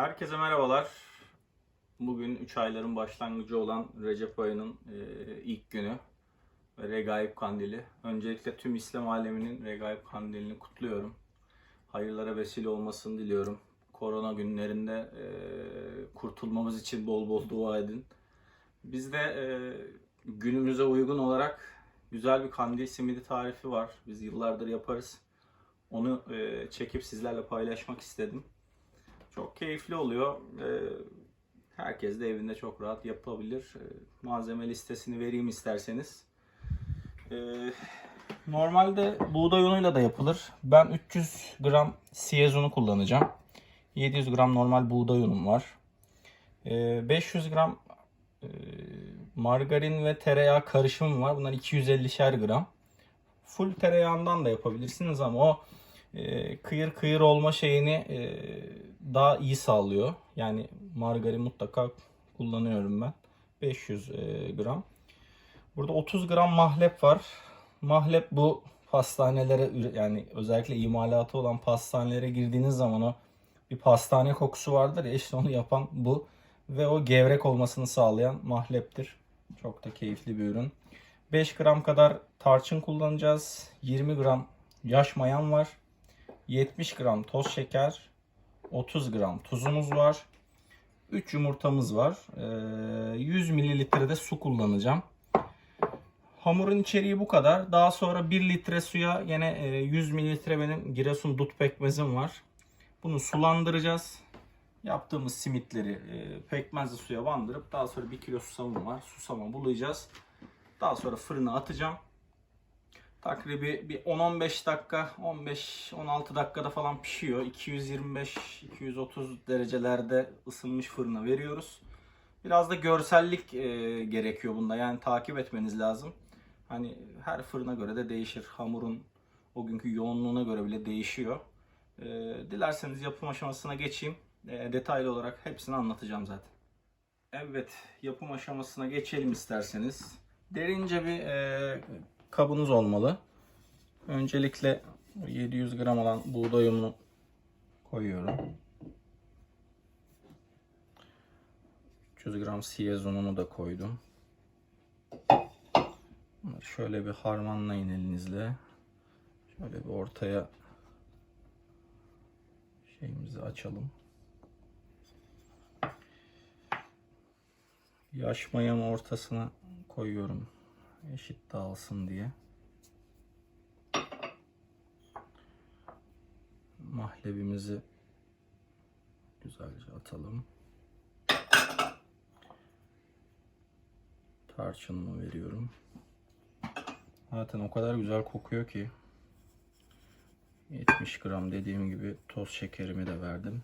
Herkese merhabalar. Bugün 3 ayların başlangıcı olan Recep ayının e, ilk günü Regaib Kandili. Öncelikle tüm İslam aleminin Regaib Kandilini kutluyorum. Hayırlara vesile olmasını diliyorum. Korona günlerinde e, kurtulmamız için bol bol dua edin. Biz de e, günümüze uygun olarak güzel bir kandil simidi tarifi var. Biz yıllardır yaparız. Onu çekip sizlerle paylaşmak istedim. Çok keyifli oluyor. Ee, herkes de evinde çok rahat yapabilir. Ee, malzeme listesini vereyim isterseniz. Ee, normalde buğday unuyla da yapılır. Ben 300 gram siyez unu kullanacağım. 700 gram normal buğday unum var. Ee, 500 gram e, margarin ve tereyağı karışımım var. Bunlar 250'şer gram. Full tereyağından da yapabilirsiniz ama o e, kıyır kıyır olma şeyini e, daha iyi sağlıyor. Yani margarin mutlaka kullanıyorum ben. 500 e, gram. Burada 30 gram mahlep var. Mahlep bu pastanelere yani özellikle imalatı olan pastanelere girdiğiniz zaman o bir pastane kokusu vardır ya işte onu yapan bu ve o gevrek olmasını sağlayan mahleptir. Çok da keyifli bir ürün. 5 gram kadar tarçın kullanacağız. 20 gram yaş mayan var. 70 gram toz şeker, 30 gram tuzumuz var. 3 yumurtamız var. Ee, 100 mililitre de su kullanacağım. Hamurun içeriği bu kadar. Daha sonra 1 litre suya yine e, 100 mililitre benim Giresun dut pekmezim var. Bunu sulandıracağız. Yaptığımız simitleri e, pekmezli suya bandırıp daha sonra 1 kilo susamım var. Susama bulayacağız. Daha sonra fırına atacağım. Takribi bir 10-15 dakika, 15-16 dakikada falan pişiyor. 225-230 derecelerde ısınmış fırına veriyoruz. Biraz da görsellik e, gerekiyor bunda. Yani takip etmeniz lazım. Hani her fırına göre de değişir. Hamurun o günkü yoğunluğuna göre bile değişiyor. E, dilerseniz yapım aşamasına geçeyim. E, detaylı olarak hepsini anlatacağım zaten. Evet, yapım aşamasına geçelim isterseniz. Derince bir e, kabınız olmalı. Öncelikle bu 700 gram olan buğday koyuyorum. 300 gram siyez ununu da koydum. Şöyle bir harmanlayın elinizle. Şöyle bir ortaya şeyimizi açalım. Yaş mayamı ortasına koyuyorum. Eşit dağılsın diye. Mahlebimizi güzelce atalım. Tarçınımı veriyorum. Zaten o kadar güzel kokuyor ki. 70 gram dediğim gibi toz şekerimi de verdim.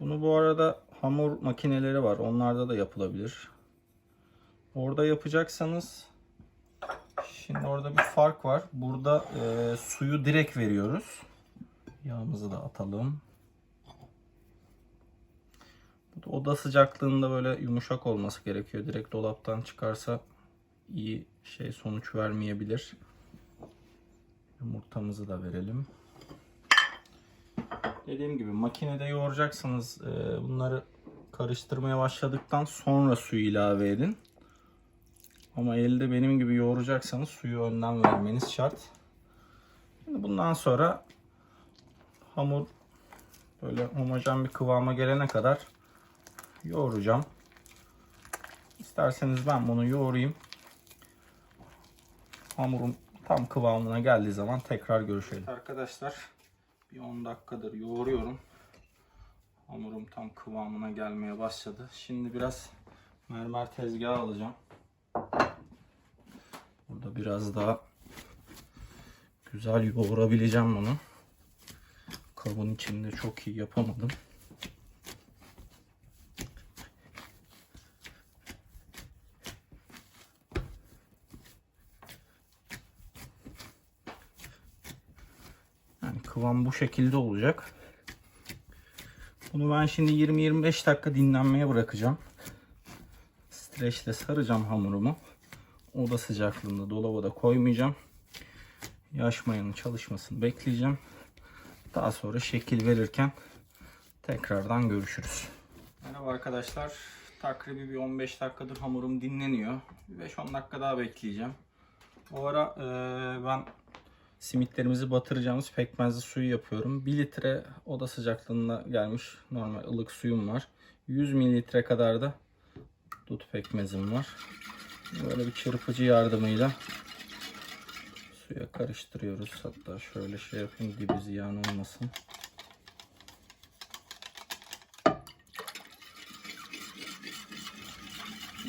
Bunu bu arada hamur makineleri var. Onlarda da yapılabilir. Orada yapacaksanız şimdi orada bir fark var. Burada e, suyu direkt veriyoruz. Yağımızı da atalım. Bu da oda sıcaklığında böyle yumuşak olması gerekiyor. Direkt dolaptan çıkarsa iyi şey sonuç vermeyebilir. Yumurtamızı da verelim. Dediğim gibi makinede yoğuracaksınız. E, bunları karıştırmaya başladıktan sonra suyu ilave edin. Ama elde benim gibi yoğuracaksanız suyu önden vermeniz şart. Şimdi bundan sonra hamur böyle homojen bir kıvama gelene kadar yoğuracağım. İsterseniz ben bunu yoğurayım. Hamurum tam kıvamına geldiği zaman tekrar görüşelim. Arkadaşlar bir 10 dakikadır yoğuruyorum. Hamurum tam kıvamına gelmeye başladı. Şimdi biraz mermer tezgahı alacağım. Biraz daha güzel yoğurabileceğim bunu. Kabın içinde çok iyi yapamadım. Yani kıvam bu şekilde olacak. Bunu ben şimdi 20-25 dakika dinlenmeye bırakacağım. Streçle saracağım hamurumu. Oda sıcaklığında dolaba da koymayacağım. Yaş mayanın çalışmasını bekleyeceğim. Daha sonra şekil verirken tekrardan görüşürüz. Merhaba arkadaşlar. Takribi bir 15 dakikadır hamurum dinleniyor. 5-10 dakika daha bekleyeceğim. O ara eee, ben simitlerimizi batıracağımız pekmezli suyu yapıyorum. 1 litre oda sıcaklığında gelmiş normal ılık suyum var. 100 mililitre kadar da dut pekmezim var. Böyle bir çırpıcı yardımıyla suya karıştırıyoruz. Hatta şöyle şey yapayım dibi ziyan olmasın.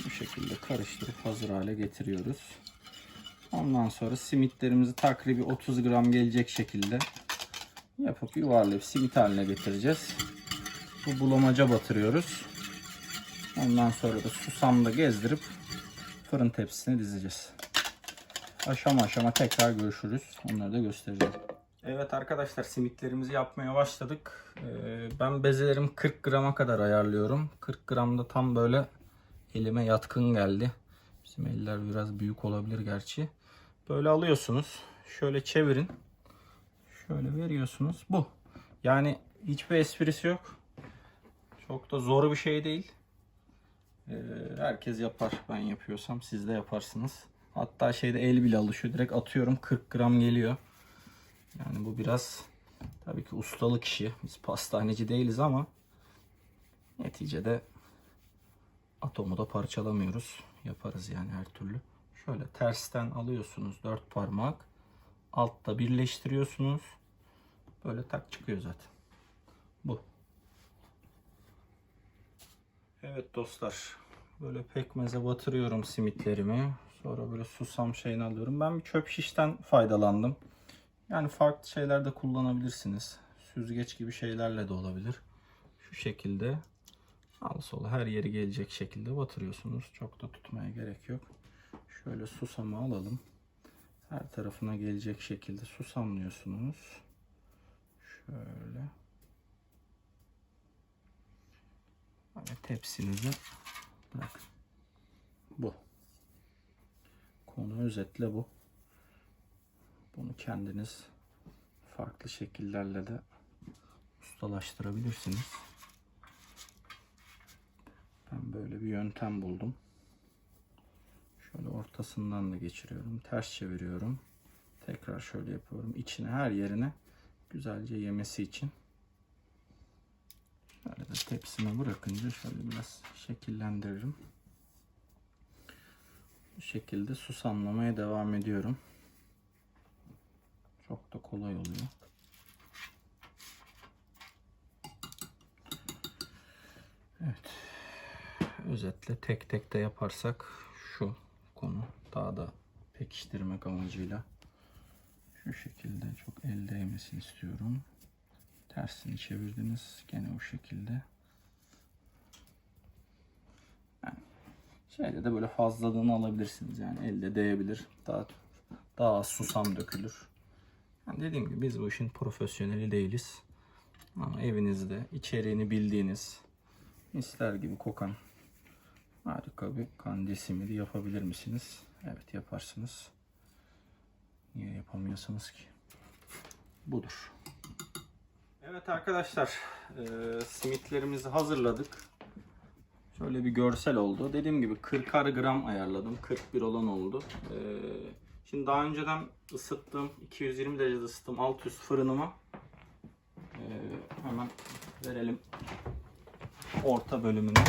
Bu şekilde karıştırıp hazır hale getiriyoruz. Ondan sonra simitlerimizi takribi 30 gram gelecek şekilde yapıp yuvarlayıp simit haline getireceğiz. Bu bulamaca batırıyoruz. Ondan sonra da susamda gezdirip fırın tepsisine dizeceğiz. Aşama aşama tekrar görüşürüz. Onları da göstereceğim. Evet arkadaşlar simitlerimizi yapmaya başladık. Ee, ben bezelerimi 40 grama kadar ayarlıyorum. 40 gramda tam böyle elime yatkın geldi. Bizim eller biraz büyük olabilir gerçi. Böyle alıyorsunuz. Şöyle çevirin. Şöyle veriyorsunuz. Bu. Yani hiçbir esprisi yok. Çok da zor bir şey değil. Ee, herkes yapar. Ben yapıyorsam siz de yaparsınız. Hatta şeyde el bile alışıyor. Direkt atıyorum 40 gram geliyor. Yani bu biraz tabii ki ustalık işi. Biz pastaneci değiliz ama neticede atomu da parçalamıyoruz. Yaparız yani her türlü. Şöyle tersten alıyorsunuz dört parmak. Altta birleştiriyorsunuz. Böyle tak çıkıyor zaten. Bu. Evet dostlar. Böyle pekmeze batırıyorum simitlerimi. Sonra böyle susam şeyini alıyorum. Ben bir çöp şişten faydalandım. Yani farklı şeyler de kullanabilirsiniz. Süzgeç gibi şeylerle de olabilir. Şu şekilde Al sola her yeri gelecek şekilde batırıyorsunuz. Çok da tutmaya gerek yok. Şöyle susamı alalım. Her tarafına gelecek şekilde susamlıyorsunuz. Şöyle. Böyle tepsinize bırakın. Bu. Konu özetle bu. Bunu kendiniz farklı şekillerle de ustalaştırabilirsiniz. Ben böyle bir yöntem buldum. Şöyle ortasından da geçiriyorum. Ters çeviriyorum. Tekrar şöyle yapıyorum. İçine her yerine güzelce yemesi için. Şöyle de tepsime bırakınca şöyle biraz şekillendiririm. Bu şekilde susamlamaya devam ediyorum. Çok da kolay oluyor. Evet özetle tek tek de yaparsak şu konu daha da pekiştirmek amacıyla şu şekilde çok el değmesini istiyorum. Tersini çevirdiniz gene o şekilde. Yani şeyde de böyle fazlalığını alabilirsiniz yani elde değebilir. Daha daha susam dökülür. Yani dediğim gibi biz bu işin profesyoneli değiliz. Ama evinizde içeriğini bildiğiniz misler gibi kokan Harika bir kandil simidi yapabilir misiniz? Evet yaparsınız. Niye yapamıyorsunuz ki? Budur. Evet arkadaşlar e, simitlerimizi hazırladık. Şöyle bir görsel oldu. Dediğim gibi 40'ar gram ayarladım. 41 olan oldu. E, şimdi daha önceden ısıttım. 220 derecede ısıttım alt üst fırınıma. E, hemen verelim orta bölümünü.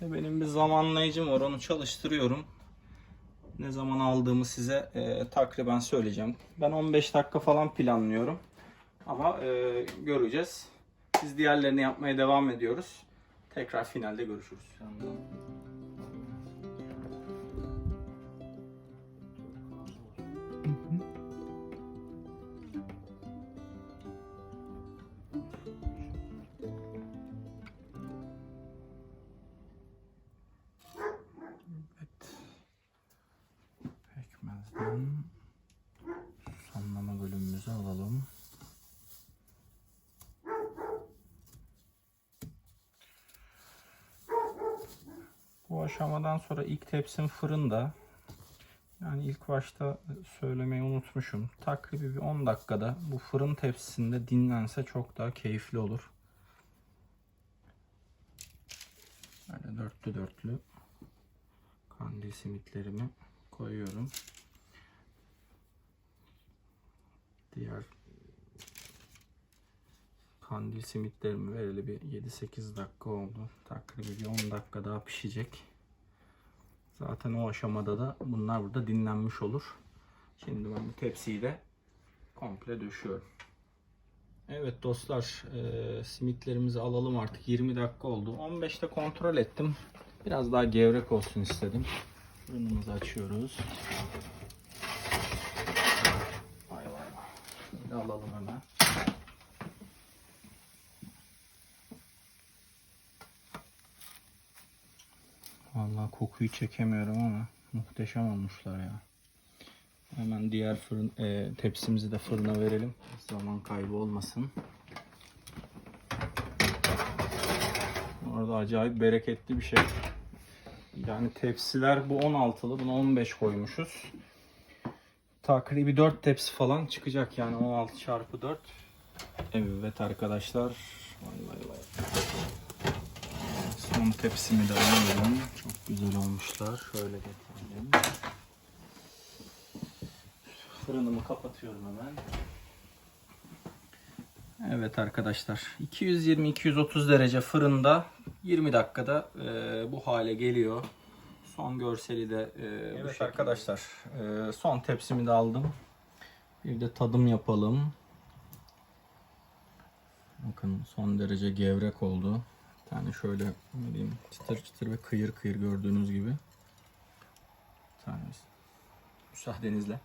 Benim bir zamanlayıcım var onu çalıştırıyorum. Ne zaman aldığımı size e, takriben söyleyeceğim. Ben 15 dakika falan planlıyorum. Ama e, göreceğiz. Biz diğerlerini yapmaya devam ediyoruz. Tekrar finalde görüşürüz. Pekmezden aşamadan sonra ilk tepsim fırında. Yani ilk başta söylemeyi unutmuşum. Takribi bir 10 dakikada bu fırın tepsisinde dinlense çok daha keyifli olur. Böyle dörtlü dörtlü kandil simitlerimi koyuyorum. Diğer kandil simitlerimi vereli bir 7-8 dakika oldu. Takribi bir 10 dakika daha pişecek. Zaten o aşamada da bunlar burada dinlenmiş olur. Şimdi ben bu tepsiyi de komple döşüyorum. Evet dostlar, e, simitlerimizi alalım artık. 20 dakika oldu. 15'te kontrol ettim. Biraz daha gevrek olsun istedim. Fırınımızı açıyoruz. Vay vay vay. Alalım hemen. Vallahi kokuyu çekemiyorum ama muhteşem olmuşlar ya. Hemen diğer fırın e, tepsimizi de fırına verelim. Zaman kaybı olmasın. Orada acayip bereketli bir şey. Yani tepsiler bu 16'lı, buna 15 koymuşuz. Takribi 4 tepsi falan çıkacak yani 16 çarpı 4. Evet arkadaşlar. Vay vay vay. Son tepsimi de alıyorum. Çok güzel olmuşlar. Şöyle getirelim. Fırınımı kapatıyorum hemen. Evet arkadaşlar 220-230 derece fırında 20 dakikada e, bu hale geliyor. Son görseli de e, evet arkadaşlar e, son tepsimi de aldım. Bir de tadım yapalım. Bakın son derece gevrek oldu. Tane şöyle ne diyeyim çıtır çıtır ve kıyır kıyır gördüğünüz gibi. Bir tanesi. Müsaadenizle.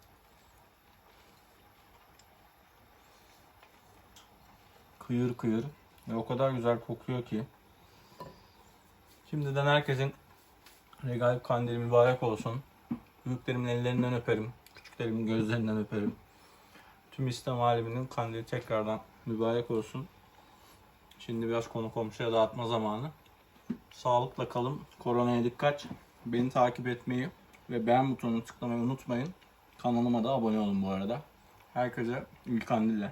Kıyır kıyır ve o kadar güzel kokuyor ki. Şimdiden herkesin Regaip kandili mübarek olsun. Büyüklerimin ellerinden öperim. Küçüklerimin gözlerinden öperim. Tüm İslam aleminin kandili tekrardan mübarek olsun. Şimdi biraz konu komşuya dağıtma zamanı. Sağlıkla kalın. Koronaya dikkat. Beni takip etmeyi ve beğen butonunu tıklamayı unutmayın. Kanalıma da abone olun bu arada. Herkese iyi kandiller.